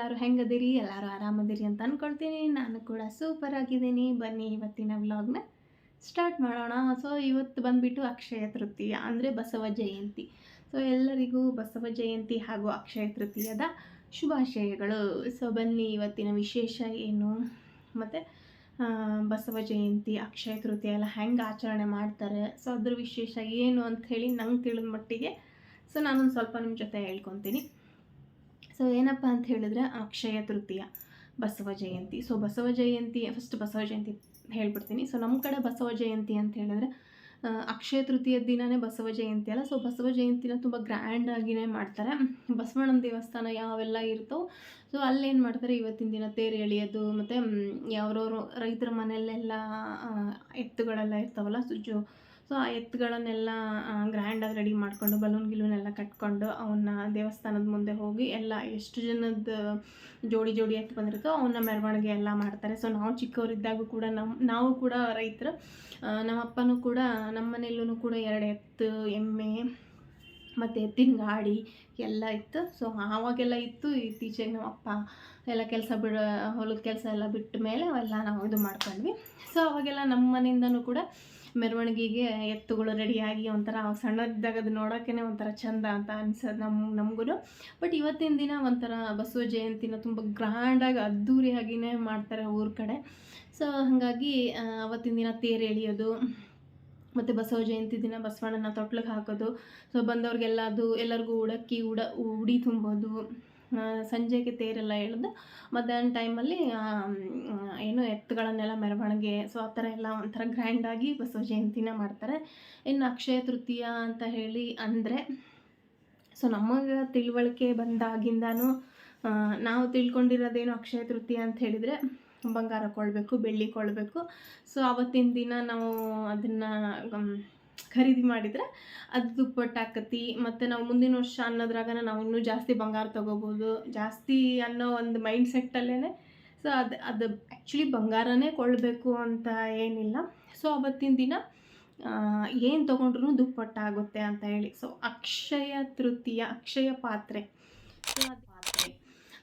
ಎಲ್ಲರೂ ಹೆಂಗದಿರಿ, ಎಲ್ಲರೂ ಆರಾಮದಿರಿ ಅಂತ ಅಂದ್ಕೊಳ್ತೀನಿ ನಾನು ಕೂಡ ಸೂಪರ್ ಆಗಿದ್ದೀನಿ. ಬನ್ನಿ ಇವತ್ತಿನ ವ್ಲಾಗ್ನ ಸ್ಟಾರ್ಟ್ ಮಾಡೋಣ. ಸೊ ಇವತ್ತು ಬಂದುಬಿಟ್ಟು ಅಕ್ಷಯ ತೃತೀಯ ಅಂದರೆ ಬಸವ ಜಯಂತಿ. ಸೊ ಎಲ್ಲರಿಗೂ ಬಸವ ಜಯಂತಿ ಹಾಗೂ ಅಕ್ಷಯ ತೃತೀಯದ ಶುಭಾಶಯಗಳು. ಸೊ ಬನ್ನಿ ಇವತ್ತಿನ ವಿಶೇಷ ಏನು? ಮತ್ತು ಬಸವ ಜಯಂತಿ, ಅಕ್ಷಯ ತೃತೀಯ ಎಲ್ಲ ಹೆಂಗೆ ಆಚರಣೆ ಮಾಡ್ತಾರೆ? ಸೊ ಅದ್ರ ವಿಶೇಷ ಏನು ಅಂತ ಹೇಳಿ ನಂಗೆ ತಿಳಿದ ಮಟ್ಟಿಗೆ. ಸೊ ನಾನೊಂದು ಸ್ವಲ್ಪ ನಿಮ್ಮ ಜೊತೆ ಹೇಳ್ಕೊತೀನಿ. ಸೊ ಏನಪ್ಪ ಅಂತ ಹೇಳಿದ್ರೆ ಅಕ್ಷಯ ತೃತೀಯ, ಬಸವ ಜಯಂತಿ. ಸೊ ಬಸವ ಜಯಂತಿ ಫಸ್ಟ್ ಬಸವ ಜಯಂತಿ ಹೇಳ್ಬಿಡ್ತೀನಿ. ಸೊ ನಮ್ಮ ಕಡೆ ಬಸವ ಜಯಂತಿ ಅಂತ ಹೇಳಿದ್ರೆ ಅಕ್ಷಯ ತೃತೀಯ ದಿನವೇ ಬಸವ ಜಯಂತಿ ಅಲ್ಲ. ಸೊ ಬಸವ ಜಯಂತಿನ ತುಂಬ ಗ್ರ್ಯಾಂಡಾಗಿನೇ ಮಾಡ್ತಾರೆ. ಬಸವಣ್ಣನ ದೇವಸ್ಥಾನ ಯಾವೆಲ್ಲ ಇರ್ತೋ ಸೊ ಅಲ್ಲೇನು ಮಾಡ್ತಾರೆ? ಇವತ್ತಿನ ದಿನ ತೇರು ಎಳೆಯೋದು, ಮತ್ತು ಯಾವ್ರವ್ರು ರೈತರ ಮನೆಯಲ್ಲೆಲ್ಲ ಎತ್ತುಗಳೆಲ್ಲ ಇರ್ತಾವಲ್ಲ ಸುಜ್ಜು ಸೊ ಆ ಎತ್ತುಗಳನ್ನೆಲ್ಲ ಗ್ರ್ಯಾಂಡಾಗಿ ರೆಡಿ ಮಾಡ್ಕೊಂಡು ಬಲೂನ್ ಗಿಲೂನೆಲ್ಲ ಕಟ್ಕೊಂಡು ಅವನ್ನ ದೇವಸ್ಥಾನದ ಮುಂದೆ ಹೋಗಿ ಎಲ್ಲ ಎಷ್ಟು ಜನದ ಜೋಡಿ ಜೋಡಿ ಎತ್ತು ಬಂದಿರುತ್ತೋ ಅವನ್ನ ಮೆರವಣಿಗೆ ಎಲ್ಲ ಮಾಡ್ತಾರೆ. ಸೊ ನಾವು ಚಿಕ್ಕವರಿದ್ದಾಗೂ ಕೂಡ ನಮ್ಮ ನಾವು ಕೂಡ ರೈತರು ನಮ್ಮಪ್ಪನೂ ಕೂಡ ನಮ್ಮ ಮನೆಯಲ್ಲೂ ಕೂಡ ಎರಡು ಎತ್ತು, ಎಮ್ಮೆ, ಮತ್ತು ಎತ್ತಿನ ಗಾಡಿ ಎಲ್ಲ ಇತ್ತು. ಸೊ ಆವಾಗೆಲ್ಲ ಇತ್ತು, ಇತ್ತೀಚೆಗೆ ನಮ್ಮ ಅಪ್ಪ ಎಲ್ಲ ಕೆಲಸ ಬಿಡ, ಹೊಲದ ಕೆಲಸ ಎಲ್ಲ ಬಿಟ್ಟ ಮೇಲೆ ಅವೆಲ್ಲ ನಾವು ಇದು ಮಾಡ್ಕೊಂಡ್ವಿ. ಸೊ ಅವಾಗೆಲ್ಲ ನಮ್ಮ ಮನೆಯಿಂದನೂ ಕೂಡ ಮೆರವಣಿಗೆಗೆ ಎತ್ತುಗಳು ರೆಡಿಯಾಗಿ ಒಂಥರ ಸಣ್ಣದಿದ್ದಾಗ ಅದು ನೋಡೋಕ್ಕೇ ಒಂಥರ ಚಂದ ಅಂತ ಅನ್ಸೋದು ನಮ್ಮ ನಮಗೂ ಬಟ್ ಇವತ್ತಿನ ದಿನ ಒಂಥರ ಬಸವ ಜಯಂತಿನ ತುಂಬ ಗ್ರ್ಯಾಂಡಾಗಿ ಅದ್ಧೂರಿಯಾಗಿಯೇ ಮಾಡ್ತಾರೆ ಊರ ಕಡೆ. ಸೊ, ಹಾಗಾಗಿ ಅವತ್ತಿನ ದಿನ ತೇರು ಎಳೆಯೋದು, ಮತ್ತು ಬಸವ ಜಯಂತಿ ದಿನ ಬಸವಣ್ಣನ ತೊಟ್ಲಿಗೆ ಹಾಕೋದು. ಸೊ ಬಂದವ್ರಿಗೆಲ್ಲ ಅದು ಎಲ್ಲರಿಗೂ ಉಡಕ್ಕಿ, ಉಡ, ಉಡಿ ತುಂಬೋದು. ಸಂಜೆಗೆ ತೇರೆಲ್ಲ ಎಳೆದು ಮಧ್ಯಾಹ್ನ ಟೈಮಲ್ಲಿ ಏನು ಎತ್ತುಗಳನ್ನೆಲ್ಲ ಮೆರವಣಿಗೆ ಸೊ ಆ ಥರ ಎಲ್ಲ ಒಂಥರ ಗ್ರ್ಯಾಂಡಾಗಿ ಬಸವ ಜಯಂತಿನ ಮಾಡ್ತಾರೆ. ಇನ್ನು ಅಕ್ಷಯ ತೃತೀಯ ಅಂತ ಹೇಳಿ ಅಂದರೆ ಸೊ ನಮಗೆ ತಿಳುವಳಿಕೆ ಬಂದಾಗಿಂದಾನು ನಾವು ತಿಳ್ಕೊಂಡಿರೋದೇನು ಅಕ್ಷಯ ತೃತೀಯ ಅಂತ ಹೇಳಿದರೆ ಬಂಗಾರ ಕೊಡಬೇಕು, ಬೆಳ್ಳಿ ಕೊಡಬೇಕು. ಸೊ ಅವತ್ತಿನ ದಿನ ನಾವು ಅದನ್ನು ಖರೀದಿ ಮಾಡಿದರೆ ಅದು ದುಪ್ಪಟ್ಟು ಆಕತಿ. ಮತ್ತು ನಾವು ಮುಂದಿನ ವರ್ಷ ಅನ್ನೋದ್ರಾಗನ ನಾವು ಇನ್ನೂ ಜಾಸ್ತಿ ಬಂಗಾರ ತೊಗೋಬೋದು. ಜಾಸ್ತಿ ಅನ್ನೋ ಒಂದು ಮೈಂಡ್ ಸೆಟ್ಟಲ್ಲೇ ಸೊ ಅದು ಅದು ಆ್ಯಕ್ಚುಲಿ ಬಂಗಾರನೇ ಕೊಡಬೇಕು ಅಂತ ಏನಿಲ್ಲ. ಸೊ ಅವತ್ತಿನ ದಿನ ಏನು ತೊಗೊಂಡ್ರು ದುಪ್ಪಟ್ಟಾಗುತ್ತೆ ಅಂತ ಹೇಳಿ. ಸೊ ಅಕ್ಷಯ ತೃತೀಯ, ಅಕ್ಷಯ ಪಾತ್ರೆ. ಸೊ ಅದು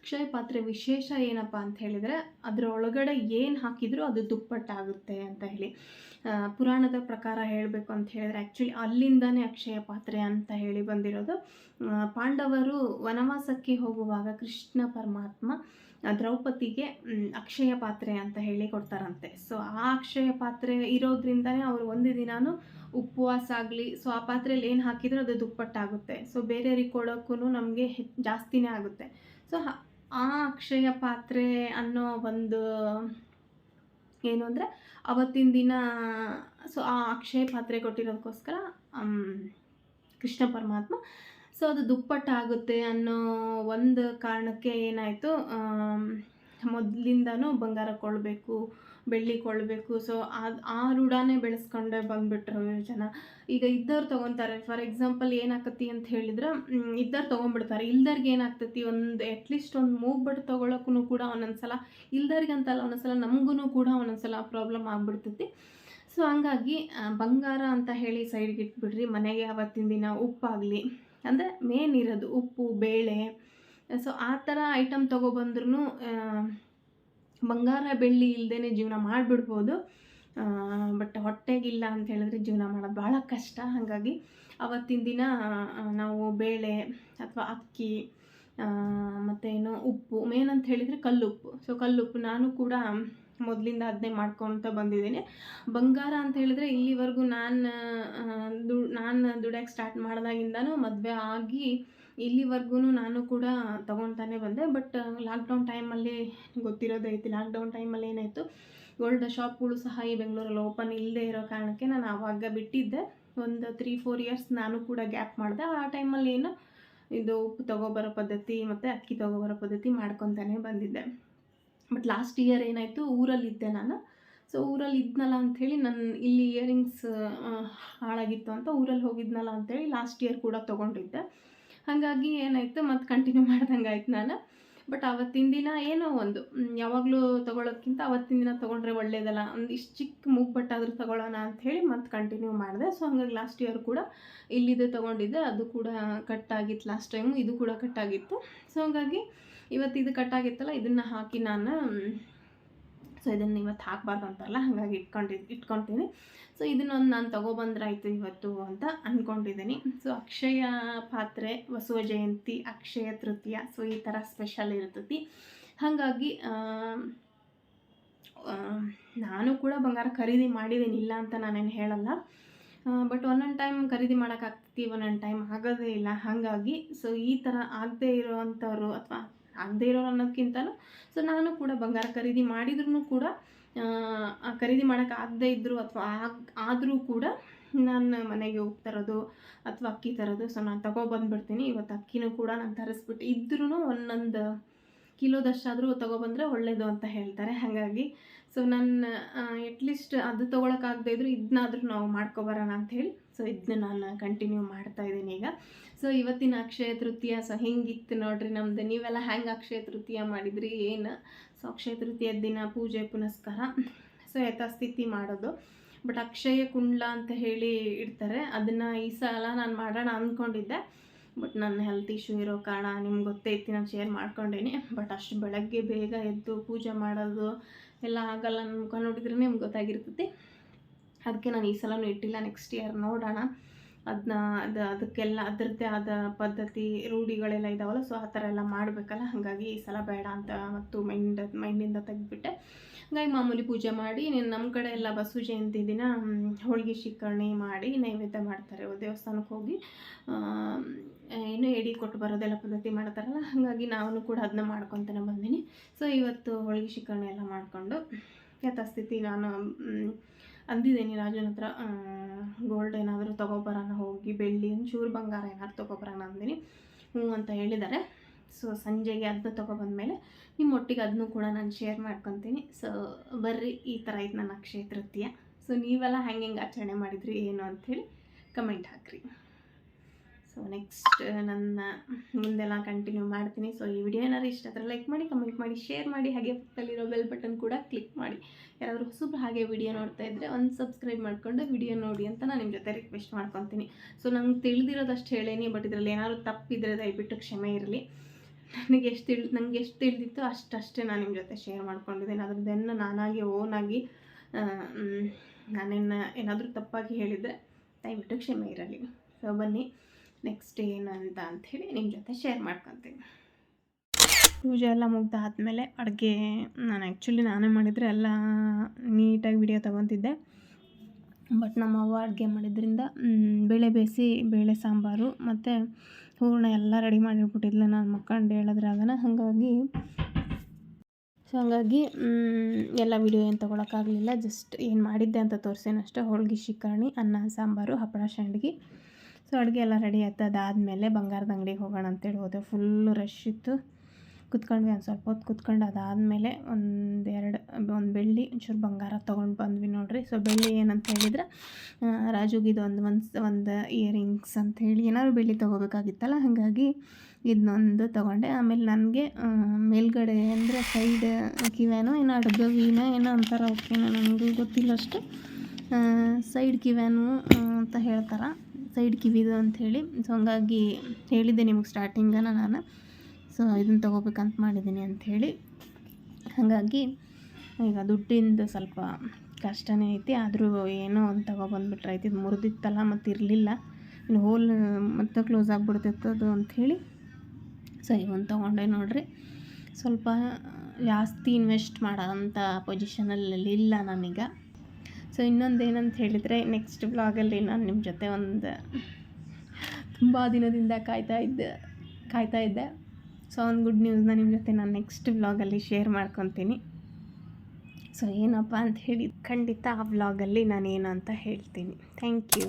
ಅಕ್ಷಯ ಪಾತ್ರೆ ವಿಶೇಷ ಏನಪ್ಪ ಅಂತ ಹೇಳಿದರೆ ಅದರ ಒಳಗಡೆ ಏನು ಹಾಕಿದರೂ ಅದು ದುಪ್ಪಟ್ಟಾಗುತ್ತೆ ಅಂತ ಹೇಳಿ. ಪುರಾಣದ ಪ್ರಕಾರ ಹೇಳಬೇಕು ಅಂತ ಹೇಳಿದ್ರೆ ಆ್ಯಕ್ಚುಲಿ ಅಲ್ಲಿಂದನೇ ಅಕ್ಷಯ ಪಾತ್ರೆ ಅಂತ ಹೇಳಿ ಬಂದಿರೋದು. ಪಾಂಡವರು ವನವಾಸಕ್ಕೆ ಹೋಗುವಾಗ ಕೃಷ್ಣ ಪರಮಾತ್ಮ ದ್ರೌಪದಿಗೆ ಅಕ್ಷಯ ಪಾತ್ರೆ ಅಂತ ಹೇಳಿ ಕೊಡ್ತಾರಂತೆ. ಸೊ ಆ ಅಕ್ಷಯ ಪಾತ್ರೆ ಇರೋದ್ರಿಂದನೇ ಅವರು ಒಂದು ದಿನಾನು ಉಪವಾಸ ಆಗಲಿ ಸೊ ಆ ಪಾತ್ರೆಯಲ್ಲಿ ಏನು ಹಾಕಿದರೂ ಅದು ದುಪ್ಪಟ್ಟಾಗುತ್ತೆ. ಸೊ ಬೇರೆಯವ್ರಿಗೆ ಕೊಡೋಕ್ಕೂ ನಮಗೆ ಜಾಸ್ತಿನೇ ಆಗುತ್ತೆ. ಸೊ ಆ ಅಕ್ಷಯ ಪಾತ್ರೆ ಅನ್ನೋ ಒಂದು, ಏನು ಅಂದರೆ ಅವತ್ತಿನ ದಿನ ಸೊ ಆ ಅಕ್ಷಯ ಪಾತ್ರೆ ಕೊಟ್ಟಿರೋದಕ್ಕೋಸ್ಕರ ಕೃಷ್ಣ ಪರಮಾತ್ಮ. ಸೊ ಅದು ದುಪ್ಪಟ್ಟಾಗುತ್ತೆ ಅನ್ನೋ ಒಂದು ಕಾರಣಕ್ಕೆ ಏನಾಯಿತು ಮೊದಲಿಂದನೂ ಬಂಗಾರ ಕೊಡಬೇಕು ಬೆಳ್ಳಿ ಕೊಡಬೇಕು ಸೊ ಅದು ಆ ರೂಢಾನೇ ಬೆಳೆಸ್ಕೊಂಡೆ ಬಂದುಬಿಟ್ರು ಜನ. ಈಗ ಇದ್ದವ್ರು ತೊಗೊತಾರೆ. ಫಾರ್ ಎಕ್ಸಾಂಪಲ್ ಏನಾಗತ್ತಿ ಅಂತ ಹೇಳಿದ್ರೆ ಇದ್ದವ್ರು ತೊಗೊಂಡ್ಬಿಡ್ತಾರೆ. ಇಲ್ದರ್ಗೆ ಏನಾಗ್ತೈತಿ? ಒಂದು ಅಟ್ಲೀಸ್ಟ್ ಒಂದು ಮೂಗ್ಬಿಟ್ಟು ತೊಗೊಳಕ್ಕೂ ಕೂಡ ಒಂದೊಂದ್ಸಲ ಇಲ್ದರ್ಗೆ ಅಂತಲ್ಲ, ಒಂದೊಂದ್ಸಲ ನಮಗೂ ಕೂಡ ಒಂದೊಂದ್ಸಲ ಪ್ರಾಬ್ಲಮ್ ಆಗಿಬಿಡ್ತೈತಿ. ಸೊ ಹಂಗಾಗಿ ಬಂಗಾರ ಅಂತ ಹೇಳಿ ಸೈಡ್ಗೆ ಇಟ್ಬಿಡ್ರಿ. ಮನೆಗೆ ಅವತ್ತಿನ ದಿನ ಉಪ್ಪಾಗಲಿ. ಅಂದರೆ ಮೇನ್ ಇರೋದು ಉಪ್ಪು, ಬೇಳೆ ಸೊ ಆ ಥರ ಐಟಮ್ ತೊಗೊಬಂದ್ರೂ ಬಂಗಾರ ಬೆಳ್ಳಿ ಇಲ್ಲದೇ ಜೀವನ ಮಾಡಿಬಿಡ್ಬೋದು. ಬಟ್ ಹೊಟ್ಟೆಗಿಲ್ಲ ಅಂತ ಹೇಳಿದ್ರೆ ಜೀವನ ಮಾಡೋದು ಭಾಳ ಕಷ್ಟ. ಹಾಗಾಗಿ ಅವತ್ತಿನ ದಿನ ನಾವು ಬೇಳೆ ಅಥವಾ ಅಕ್ಕಿ ಮತ್ತೇನು ಉಪ್ಪು ಮೇನ್ ಅಂತ ಹೇಳಿದರೆ ಕಲ್ಲುಪ್ಪು. ಸೊ ಕಲ್ಲುಪ್ಪು ನಾನು ಕೂಡ ಮೊದಲಿಂದ ಅದನ್ನೇ ಮಾಡ್ಕೊತ ಬಂದಿದ್ದೀನಿ. ಬಂಗಾರ ಅಂತ ಹೇಳಿದ್ರೆ ಇಲ್ಲಿವರೆಗೂ ನಾನು ದು ನಾನು ದುಡಿಯೋಕ್ಕೆ ಸ್ಟಾರ್ಟ್ ಮಾಡಿದಾಗಿಂದನೂ ಮದುವೆ ಆಗಿ ಇಲ್ಲಿವರೆಗೂ ನಾನು ಕೂಡ ತೊಗೊತಾನೆ ಬಂದೆ ಬಟ್ ಲಾಕ್ಡೌನ್ ಟೈಮಲ್ಲಿ ಗೊತ್ತಿರೋದೈತಿ ಲಾಕ್ಡೌನ್ ಟೈಮಲ್ಲಿ ಏನಾಯಿತು ಗೋಲ್ಡ್ ಶಾಪ್ಗಳು ಸಹ ಈ ಬೆಂಗಳೂರಲ್ಲಿ ಓಪನ್ ಇಲ್ಲದೆ ಇರೋ ಕಾರಣಕ್ಕೆ ನಾನು ಆವಾಗ ಬಿಟ್ಟಿದ್ದೆ. ಒಂದು ತ್ರೀ ಫೋರ್ ಇಯರ್ಸ್ ನಾನು ಕೂಡ ಗ್ಯಾಪ್ ಮಾಡಿದೆ. ಆ ಟೈಮಲ್ಲಿ ಏನು, ಇದು ಉಪ್ಪು ತೊಗೊಬರೋ ಪದ್ಧತಿ ಮತ್ತು ಅಕ್ಕಿ ತೊಗೊಬರೋ ಪದ್ಧತಿ ಮಾಡ್ಕೊತಾನೆ ಬಂದಿದ್ದೆ. ಬಟ್ ಲಾಸ್ಟ್ ಇಯರ್ ಏನಾಯಿತು, ಊರಲ್ಲಿದ್ದೆ ನಾನು. ಸೊ ಊರಲ್ಲಿ ಇದ್ನಲ್ಲ ಅಂಥೇಳಿ ನನ್ನ ಇಲ್ಲಿ ಇಯರಿಂಗ್ಸ್ ಹಾಳಾಗಿತ್ತು ಅಂತ ಊರಲ್ಲಿ ಹೋಗಿದ್ನಲ್ಲ ಅಂಥೇಳಿ ಲಾಸ್ಟ್ ಇಯರ್ ಕೂಡ ತೊಗೊಂಡಿದ್ದೆ. ಹಾಗಾಗಿ ಏನಾಯಿತು, ಮತ್ತು ಕಂಟಿನ್ಯೂ ಮಾಡ್ದಂಗೆ ಆಯ್ತು ನಾನು. ಬಟ್ ಅವತ್ತಿನ ದಿನ ಏನೋ ಒಂದು ಯಾವಾಗಲೂ ತೊಗೊಳೋದ್ಕಿಂತ ಅವತ್ತಿನ ದಿನ ತೊಗೊಂಡ್ರೆ ಒಳ್ಳೇದಲ್ಲ. ಒಂದು ಇಷ್ಟು ಚಿಕ್ಕ ಮೂಗ್ಬಟ್ಟಾದರೂ ಅಂತ ಅಂಥೇಳಿ ಮತ್ತು ಕಂಟಿನ್ಯೂ ಮಾಡಿದೆ. ಸೊ ಹಂಗಾಗಿ ಲಾಸ್ಟ್ ಇಯರ್ ಕೂಡ ಇಲ್ಲಿದೆ ತೊಗೊಂಡಿದ್ದೆ. ಅದು ಕೂಡ ಕಟ್ ಆಗಿತ್ತು ಲಾಸ್ಟ್ ಟೈಮು ಇದು ಕೂಡ ಕಟ್ ಆಗಿತ್ತು. ಸೊ ಹಂಗಾಗಿ ಇವತ್ತು ಇದು ಕಟ್ಟಾಗಿತ್ತಲ್ಲ ಇದನ್ನು ಹಾಕಿ ನಾನು ಸೊ ಇದನ್ನು ಇವತ್ತು ಹಾಕ್ಬಾರ್ದು ಅಂತಾರಲ್ಲ ಹಾಗಾಗಿ ಇಟ್ಕೊಂಡಿ, ಇಟ್ಕೊತೀನಿ. ಸೊ ಇದನ್ನೊಂದು ನಾನು ತೊಗೊಬಂದ್ರಾಯ್ತು ಇವತ್ತು ಅಂತ ಅಂದ್ಕೊಂಡಿದ್ದೀನಿ ಸೊ ಅಕ್ಷಯ ಪಾತ್ರೆ, ವಸುವ ಜಯಂತಿ, ಅಕ್ಷಯ ತೃತೀಯ, ಸೊ ಈ ಥರ ಸ್ಪೆಷಲ್ ಇರ್ತೈತಿ. ಹಾಗಾಗಿ ನಾನು ಕೂಡ ಬಂಗಾರ ಖರೀದಿ ಮಾಡಿದ್ದೀನಿ ಇಲ್ಲ ಅಂತ ನಾನೇನು ಹೇಳಲ್ಲ. ಬಟ್ ಒಂದೊಂದು ಟೈಮ್ ಖರೀದಿ ಮಾಡೋಕ್ಕಾಗ್ತೈತಿ ಒಂದೊಂದು ಟೈಮ್ ಆಗೋದೇ ಇಲ್ಲ. ಹಾಗಾಗಿ, ಸೊ ಈ ಥರ ಆಗದೇ ಇರೋವಂಥವ್ರು ಅಥವಾ ಆಗದೇ ಇರೋರು ಅನ್ನೋದಕ್ಕಿಂತಲೂ ಸೊ ನಾನು ಕೂಡ ಬಂಗಾರ ಖರೀದಿ ಮಾಡಿದ್ರೂ ಕೂಡ ಖರೀದಿ ಮಾಡೋಕೆ ಆಗದೇ ಇದ್ದರು ಅಥವಾ ಆಗ, ಆದರೂ ಕೂಡ ನಾನು ಮನೆಗೆ ಹೋಗಿ ತರೋದು ಅಥವಾ ಅಕ್ಕಿ ತರೋದು ಸೊ ನಾನು ತೊಗೊಬಂದ್ಬಿಡ್ತೀನಿ. ಇವತ್ತು ಅಕ್ಕಿನೂ ಕೂಡ ನಾನು ತರಿಸ್ಬಿಟ್ಟು ಇದ್ರೂ ಒಂದೊಂದು ಕಿಲೋದಷ್ಟಾದರೂ ತೊಗೊಬಂದರೆ ಒಳ್ಳೆಯದು ಅಂತ ಹೇಳ್ತಾರೆ. ಹಾಗಾಗಿ ಸೊ ನನ್ನ ಎಟ್ಲೀಸ್ಟ್ ಅದು ತೊಗೊಳಕ್ಕಾಗದೇ ಇದ್ದರೂ ಇದನ್ನಾದರೂ ನಾವು ಮಾಡ್ಕೊಬರೋಣ ಅಂಥೇಳಿ ಸೊ ಇದನ್ನ ನಾನು ಕಂಟಿನ್ಯೂ ಮಾಡ್ತಾ ಇದ್ದೀನಿ ಈಗ. ಸೊ ಇವತ್ತಿನ ಅಕ್ಷಯ ತೃತೀಯ ಸೊ ಹೆಂಗಿತ್ತು ನೋಡ್ರಿ ನಮ್ದು. ನೀವೆಲ್ಲ ಹೆಂಗೆ ಅಕ್ಷಯ ತೃತೀಯ ಮಾಡಿದ್ರಿ? ಏನು? ಸೊ ಅಕ್ಷಯ ತೃತೀಯ ದಿನ ಪೂಜೆ, ಪುನಸ್ಕಾರ. ಸೊ ಯಥಾಸ್ಥಿತಿ ಮಾಡೋದು. ಬಟ್ ಅಕ್ಷಯ ಕುಂಡ್ಲ ಅಂತ ಹೇಳಿ ಇಡ್ತಾರೆ. ಅದನ್ನು ಈ ಸಲ ನಾನು ಮಾಡೋಣ ಅಂದ್ಕೊಂಡಿದ್ದೆ ಬಟ್ ನನ್ನ ಹೆಲ್ತ್ ಇಶ್ಯೂ ಇರೋ ಕಾರಣ ನಿಮ್ಗೆ ಗೊತ್ತೈತಿ ನಾನು ಶೇರ್ ಮಾಡ್ಕೊಂಡೇನಿ. ಬಟ್ ಅಷ್ಟು ಬೆಳಗ್ಗೆ ಬೇಗ ಎದ್ದು ಪೂಜೆ ಮಾಡೋದು ಎಲ್ಲ ಆಗಲ್ಲ ನನ್ನ ಮುಖ ನೋಡಿದ್ರೆ ನಿಮ್ಗೆ ಗೊತ್ತಾಗಿರ್ತೈತಿ. ಅದಕ್ಕೆ ನಾನು ಈ ಸಲನೂ ಇಟ್ಟಿಲ್ಲ ನೆಕ್ಸ್ಟ್ ಇಯರ್ ನೋಡೋಣ. ಅದನ್ನ ಅದು ಅದಕ್ಕೆಲ್ಲ ಅದರದ್ದೇ ಆದ ಪದ್ಧತಿ, ರೂಢಿಗಳೆಲ್ಲ ಇದಾವಲ್ಲ ಸೊ ಆ ಥರ ಎಲ್ಲ ಮಾಡಬೇಕಲ್ಲ, ಹಾಗಾಗಿ ಈ ಸಲ ಬೇಡ ಅಂತ ಮತ್ತು ಮೈಂಡ್ ಮೈಂಡಿಂದ ತೆಗೆದುಬಿಟ್ಟೆ. ಹಾಗಾಗಿ ಮಾಮೂಲಿ ಪೂಜೆ ಮಾಡಿ ನೀನು ನಮ್ಮ ಕಡೆ ಎಲ್ಲ ಬಸವ ಜಯಂತಿ ದಿನ ಹೋಳಿಗೆ ಶಿಕರಣಿ ಮಾಡಿ, ನೈವೇದ್ಯ ಮಾಡ್ತಾರೆ ದೇವಸ್ಥಾನಕ್ಕೆ ಹೋಗಿ. ಏನು ಎಡಿ ಕೊಟ್ಟು ಬರೋದೆಲ್ಲ ಪದ್ಧತಿ ಮಾಡ್ತಾರಲ್ಲ, ಹಾಗಾಗಿ ನಾನು ಕೂಡ ಅದನ್ನ ಮಾಡ್ಕೊತಾನೆ ಬಂದೀನಿ. ಸೊ ಇವತ್ತು ಹೋಳಿಗೆ ಶಿಕರಣಿ ಎಲ್ಲ ಮಾಡಿಕೊಂಡು ಯಥಾಸ್ಥಿತಿ ನಾನು ಅಂದಿದ್ದೀನಿ ರಾಜನ ಹತ್ರ. ಗೋಲ್ಡ್ ಏನಾದರೂ ತೊಗೊಬರೋಣ ಹೋಗಿ ಬೆಳ್ಳಿ, ಒಂಚೂರು ಬಂಗಾರ ಏನಾದ್ರು ತೊಗೊಬರೋಣ ಅಂದಿನಿ. ಹ್ಞೂ ಅಂತ ಹೇಳಿದ್ದಾರೆ. ಸೊ ಸಂಜೆಗೆ ಅದನ್ನ ತೊಗೊಬಂದ್ಮೇಲೆ ನಿಮ್ಮ ಒಟ್ಟಿಗೆ ಅದನ್ನು ಕೂಡ ನಾನು ಶೇರ್ ಮಾಡ್ಕೊತೀನಿ. ಸೊ ಬರ್ರಿ, ಈ ಥರ ಇದು ನನ್ನ ಅಕ್ಷಯ ತೃತೀಯ. ಸೊ ನೀವೆಲ್ಲ ಹೆಂಗೆ ಹೆಂಗೆ ಆಚರಣೆ ಮಾಡಿದ್ರಿ, ಏನು ಅಂಥೇಳಿ ಕಮೆಂಟ್ ಹಾಕಿರಿ. ಸೊ ನೆಕ್ಸ್ಟ್ ನನ್ನ ಮುಂದೆಲ್ಲ ಕಂಟಿನ್ಯೂ ಮಾಡ್ತೀನಿ. ಸೊ ಈ ವಿಡಿಯೋ ಏನಾದ್ರು ಇಷ್ಟ ಆದರೆ ಲೈಕ್ ಮಾಡಿ ಕಮೆಂಟ್ ಮಾಡಿ ಶೇರ್ ಮಾಡಿ, ಹಾಗೆ ಪಕ್ಕದಲ್ಲಿರೋ ಬೆಲ್ ಬಟನ್ ಕೂಡ ಕ್ಲಿಕ್ ಮಾಡಿ. ಯಾರಾದರೂ ಹೊಸಬ್ರು ಹಾಗೆ ವಿಡಿಯೋ ನೋಡ್ತಾ ಇದ್ದರೆ ಒಂದು ಸಬ್ಸ್ಕ್ರೈಬ್ ಮಾಡಿಕೊಂಡು ವಿಡಿಯೋ ನೋಡಿ ಅಂತ ನಾನು ನಿಮ್ಮ ಜೊತೆ ರಿಕ್ವೆಸ್ಟ್ ಮಾಡ್ಕೊತೀನಿ. ಸೊ ನಂಗೆ ತಿಳಿದಿರೋದಷ್ಟು ಹೇಳೇನಿ ಬಟ್ ಇದರಲ್ಲಿ ಏನಾದರೂ ತಪ್ಪಿದ್ರೆ ದಯವಿಟ್ಟು ಕ್ಷಮೆ ಇರಲಿ. ನನಗೆ ಎಷ್ಟು ತಿಳಿ ನನಗೆ ಎಷ್ಟು ತಿಳಿದಿತ್ತು ಅಷ್ಟಷ್ಟೇ ನಾನು ನಿಮ್ಮ ಜೊತೆ ಶೇರ್ ಮಾಡ್ಕೊಂಡಿದ್ದೀನಿ. ಅದ್ರದ್ದನ್ನು ನಾನಾಗಿ ಓನಾಗಿ ನಾನೇನು ಏನಾದರೂ ತಪ್ಪಾಗಿ ಹೇಳಿದರೆ ದಯವಿಟ್ಟು ಕ್ಷಮೆ ಇರಲಿ. ಸೊ ಬನ್ನಿ. ನೆಕ್ಸ್ಟ್ ಏನಂತ ಅಂಥೇಳಿ ನಿಮ್ಮ ಜೊತೆ ಶೇರ್ ಮಾಡ್ಕೊತೀನಿ. ಪೂಜೆ ಎಲ್ಲ ಮುಗ್ದಾದಮೇಲೆ ಅಡುಗೆ ನಾನು ಆ್ಯಕ್ಚುಲಿ ನಾನೇ ಮಾಡಿದರೆ ಎಲ್ಲ ನೀಟಾಗಿ ವಿಡಿಯೋ ತೊಗೊತಿದ್ದೆ. ಬಟ್ ನಮ್ಮ ಅವ್ವ ಅಡುಗೆ ಮಾಡಿದ್ರಿಂದ ಬೇಳೆ ಬೇಯಿಸಿ ಬೇಳೆ ಸಾಂಬಾರು ಮತ್ತು ಹೂರ್ಣ ಎಲ್ಲ ರೆಡಿ ಮಾಡಿಟ್ಬಿಟ್ಟಿದ್ಲು ನಾನು ಮಕ್ಕಂಡು ಹೇಳಿದ್ರಾಗನ. ಹಾಗಾಗಿ ಸೊ ಹಂಗಾಗಿ ಎಲ್ಲ ವಿಡಿಯೋ ಏನು ತೊಗೊಳಕ್ಕಾಗಲಿಲ್ಲ. ಜಸ್ಟ್ ಏನು ಮಾಡಿದ್ದೆ ಅಂತ ತೋರಿಸೇನಷ್ಟೇ. ಹೋಳ್ಗೆ ಶಿಕರ್ಣಿ ಅನ್ನ, ಸಾಂಬಾರು, ಹಪ್ಪಳ ಸಂಡ್ಗೆ ಸೊ ಅಡುಗೆ ಎಲ್ಲ ರೆಡಿ ಆಯ್ತು ಅದಾದಮೇಲೆ ಬಂಗಾರದ ಅಂಗಡಿಗೆ ಹೋಗೋಣ ಅಂತೇಳಿ ಹೋದೆ. ಫುಲ್ಲು ರಶ್ ಇತ್ತು. ಕುತ್ಕೊಂಡ್ವಿ ಒಂದು ಸ್ವಲ್ಪ ಹೊತ್ತು ಕುತ್ಕೊಂಡು ಅದಾದಮೇಲೆ ಒಂದು ಎರಡು, ಒಂದು ಬೆಳ್ಳಿ, ಒಂಚೂರು ಬಂಗಾರ ತೊಗೊಂಡು ಬಂದ್ವಿ ನೋಡಿರಿ. ಸೊ ಬೆಳ್ಳಿ ಏನಂತ ಹೇಳಿದ್ರೆ ರಾಜುಗಿದು ಒಂದು ಒಂದು ಒಂದು ಇಯರಿಂಗ್ಸ್ ಹೇಳಿ ಏನಾದ್ರು ಬೆಳ್ಳಿ ತೊಗೋಬೇಕಾಗಿತ್ತಲ್ಲ, ಹಾಗಾಗಿ ಇದನ್ನೊಂದು ತೊಗೊಂಡೆ. ಆಮೇಲೆ ನನಗೆ ಮೇಲ್ಗಡೆ ಅಂದರೆ ಸೈಡ್ ಕಿವ್ಯಾನೋ ಏನೋ ಅಡ್ಗವಿನ ಏನೋ ಅಂತಾರೆ ಓಕೆನೋ ನನಗೂ ಗೊತ್ತಿಲ್ಲ ಅಷ್ಟು. ಸೈಡ್ ಕಿವ್ಯಾನು ಅಂತ ಹೇಳ್ತಾರೆ. ಸೈಡ್ ಕಿವಿದು ಅಂಥೇಳಿ. ಸೊ ಹಂಗಾಗಿ ಹೇಳಿದ್ದೆ ನಿಮಗೆ ಸ್ಟಾರ್ಟಿಂಗನ್ನು ನಾನು. ಸೊ ಇದನ್ನು ತೊಗೋಬೇಕಂತ ಮಾಡಿದ್ದೀನಿ ಅಂಥೇಳಿ. ಹಾಗಾಗಿ ಈಗ ದುಡ್ಡಿಂದು ಸ್ವಲ್ಪ ಕಷ್ಟನೇ ಐತಿ. ಆದರೂ ಏನೋ ಒಂದು ತೊಗೊಬಂದ್ಬಿಟ್ರೆ ಐತಿ ಇದು ಮುರಿದಿತ್ತಲ್ಲ ಮತ್ತು ಇರಲಿಲ್ಲ. ಇನ್ನು ಹೋಲ್ ಮತ್ತೆ ಕ್ಲೋಸ್ ಆಗಿಬಿಡ್ತಿತ್ತು ಅದು ಅಂಥೇಳಿ. ಸೊ ಒಂದು ತೊಗೊಂಡೆ ನೋಡಿರಿ. ಸ್ವಲ್ಪ ಜಾಸ್ತಿ ಇನ್ವೆಸ್ಟ್ ಮಾಡೋಂಥ ಪೊಸಿಷನಲ್ಲಿ ಇಲ್ಲ ನಾನೀಗ. ಸೊ ಇನ್ನೊಂದು ಏನಂತ ಹೇಳಿದರೆ ನೆಕ್ಸ್ಟ್ ಬ್ಲಾಗಲ್ಲಿ ನಾನು ನಿಮ್ಮ ಜೊತೆ ಒಂದು ತುಂಬ ದಿನದಿಂದ ಕಾಯ್ತಾ ಇದ್ದೆ ಕಾಯ್ತಾ ಇದ್ದೆ. ಸೊ ಒಂದು ಗುಡ್ ನ್ಯೂಸ್ನ ನಿಮ್ಮ ಜೊತೆ ನಾನು ನೆಕ್ಸ್ಟ್ ವ್ಲಾಗಲ್ಲಿ ಶೇರ್ ಮಾಡ್ಕೊತೀನಿ. ಸೊ ಏನಪ್ಪ ಅಂತ ಹೇಳಿ, ಖಂಡಿತ ಆ ವ್ಲಾಗಲ್ಲಿ ನಾನು ಏನು ಅಂತ ಹೇಳ್ತೀನಿ. Thank you